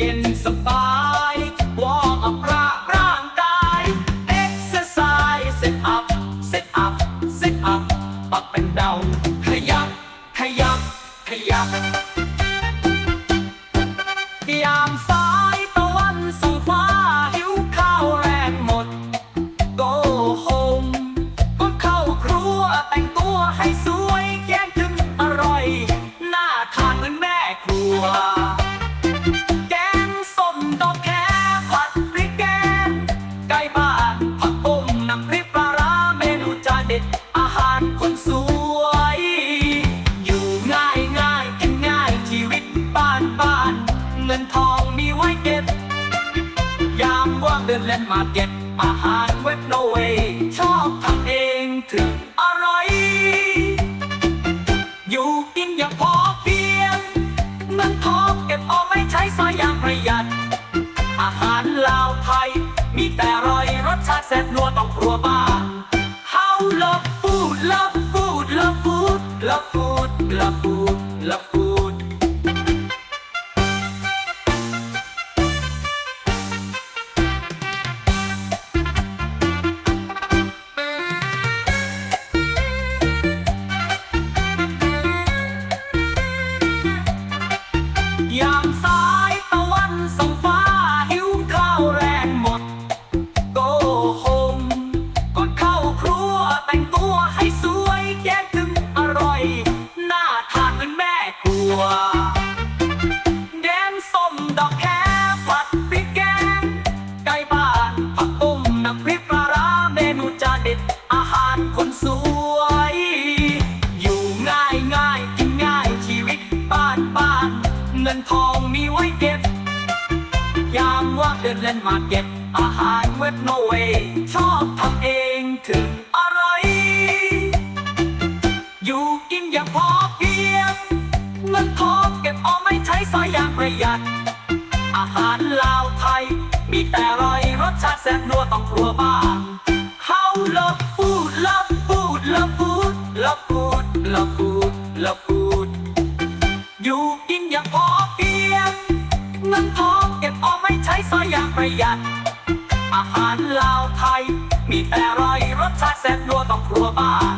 เย็นสบาย วอร์อัพร่างกายเอ็กซ์ไซส์เซตอัพ เซตอัพเปักเป็นดาขยับ ขยับ ขยับ ยามว่างเดินเล่นมาเก็ตอาหารเว็บโนเวชอบทำเองถึงอร่อย อยู่กินอย่างพอเพียงเงินทองเก็บเอาไม่ใช้ซอยอย่างประหยัด อาหารลาวไทย มีแต่อร่อยรสชาติแซ่บนัวต้องครัวบ้าน How love food love food love food love food love food love food ตะวันส่องฟ้าหิวข้าวแรงหมด Go home ก่อนเข้าครัวแต่งตัวให้สวยแยกถึงอร่อย หน่าทานเหมือนแม่ครัวแกงส้มดอกแคผัดพริกแกง ไก่บ้านผักต้มน้ำพริกปลาร้าเมนูจานเด็ดอาหารคนสวย อยู่ง่ายง่ายกินง่ายชีวิตบ้านบ้านเงินทองมีไว้เก็บ เดินเล่นมาเก็ตอาหารเว็บโนเวชอบทำเองถึงอร่อย อยู่กินอย่างพอเพียงเงินทองเก็บเอาไม่ใช้ซอยอย่างประหยัด อาหารลาวไทย มีแต่อร่อยรสชาติแซ่บนัวต้องครัวบ้าน How love food love food love food love food love food love food อยู่ ซอยอย่างประหยัด อาหารลาวไทย มีแต่อร่อยรสชาติแซ่บนัวต้องครัวบ้าน